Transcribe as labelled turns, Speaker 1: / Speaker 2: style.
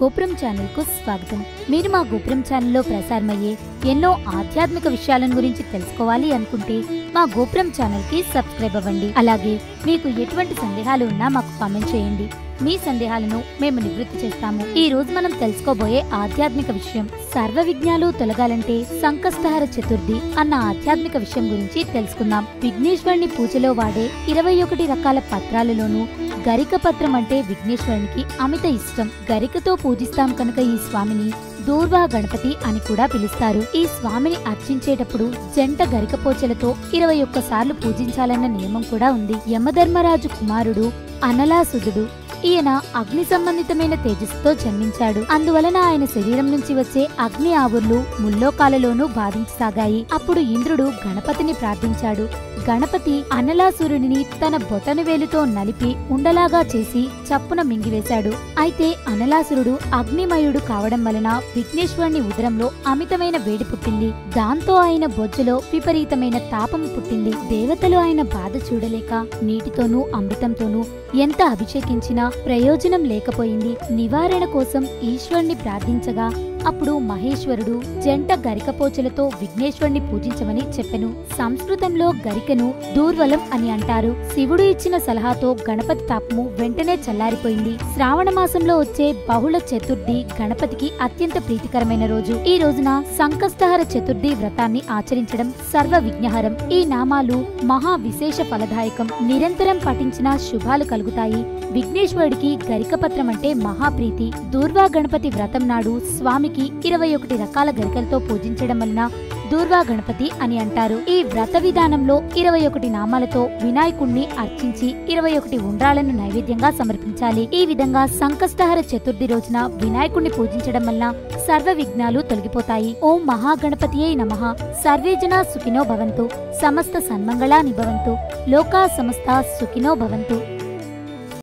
Speaker 1: గోపురం ఛానల్కు స్వాగతం. మీరు మా గోపురం ఛానల్లో ప్రసారమయ్యే ఎన్నో ఆధ్యాత్మిక విషయాలను గురించి తెలుసుకోవాలి అనుకుంటే మా గోపురం ఛానల్కి సబ్స్క్రైబ్ అవ్వండి. అలాగే మీకు ఎటువంటి సందేహాలు ఉన్నా మాకు కామెంట్ చేయండి. మీ సందేహాలను మేము నివృత్తి చేస్తాము. ఈ రోజు మనం తెలుసుకోబోయే ఆధ్యాత్మిక విషయం సర్వ విఘ్నాలు తొలగాలంటే సంకష్టహర చతుర్థి అన్న ఆధ్యాత్మిక విషయం గురించి తెలుసుకుందాం. విఘ్నేశ్వరుని పూజలో వాడే ఇరవై ఒకటి రకాల పత్రాలలోనూ గరిక పత్రం అంటే విఘ్నేశ్వరునికి అమిత ఇష్టం. గరికతో పూజిస్తాం కనుక ఈ స్వామిని దూర్వా గణపతి అని కూడా పిలుస్తారు. ఈ స్వామిని అర్చించేటప్పుడు జంట గరికపోచలతో ఇరవై ఒక్కసార్లు పూజించాలన్న నియమం కూడా ఉంది. యమధర్మరాజు కుమారుడు అనలాసుదుడు ఈయన అగ్ని సంబంధితమైన తేజస్సుతో జన్మించాడు. అందువలన ఆయన శరీరం నుంచి వచ్చే అగ్ని ఆవుర్లు ముల్లోకాలలోనూ బాధించసాగాయి. అప్పుడు ఇంద్రుడు గణపతిని ప్రార్థించాడు. గణపతి అనలాసురుడిని తన బొటను వేలుతో నలిపి ఉండలాగా చేసి చప్పున మింగివేశాడు. అయితే అనలాసురుడు అగ్నిమయుడు కావడం వలన విఘ్నేశ్వరుని ఉదరంలో అమితమైన వేడి పుట్టింది. దాంతో ఆయన బొజ్జులో విపరీతమైన తాపం పుట్టింది. దేవతలు ఆయన బాధ చూడలేక నీటితోనూ అమృతంతోనూ ఎంత అభిషేకించినా ప్రయోజనం లేకపోయింది. నివారణ కోసం ఈశ్వరుణ్ణి ప్రార్థించగా అప్పుడు మహేశ్వరుడు జంట గరికపోచలతో విఘ్నేశ్వరుని పూజించమని చెప్పెను. సంస్కృతంలో గరికను దూర్వలం అని అంటారు. శివుడు ఇచ్చిన సలహాతో గణపతి తాపము వెంటనే చల్లారిపోయింది. శ్రావణ మాసంలో వచ్చే బహుళ చతుర్థి గణపతికి అత్యంత ప్రీతికరమైన రోజు. ఈ రోజున సంకష్టహర చతుర్థి వ్రతాన్ని ఆచరించడం సర్వ విఘ్నహరం ఈ నామాలు మహా విశేష ఫలదాయకం. నిరంతరం పఠించిన శుభాలు కలుగుతాయి. విఘ్నేశ్వరుడికి గరికపత్రం అంటే మహాప్రీతి దూర్వా గణపతి వ్రతం నాడు స్వామి స్వామికి ఇరవై ఒకటి రకాల గరికలతో పూజించడం వలన దూర్వా గణపతి అని అంటారు. ఈ వ్రత విధానంలో ఇరవై ఒకటి నామాలతో వినాయకుణ్ణి అర్చించి ఇరవై ఒకటి ఉండ్రాలను నైవేద్యంగా సమర్పించాలి. ఈ విధంగా సంకష్టహర చతుర్థి రోజున వినాయకుణ్ణి పూజించడం వలన సర్వ విఘ్నాలు తొలగిపోతాయి. ఓం మహాగణపతియే నమః. సర్వేజనా సుఖినో భవంతు. సమస్త సన్మంగళాని భవంతు లోకా సమస్త సుఖినో భవంతు.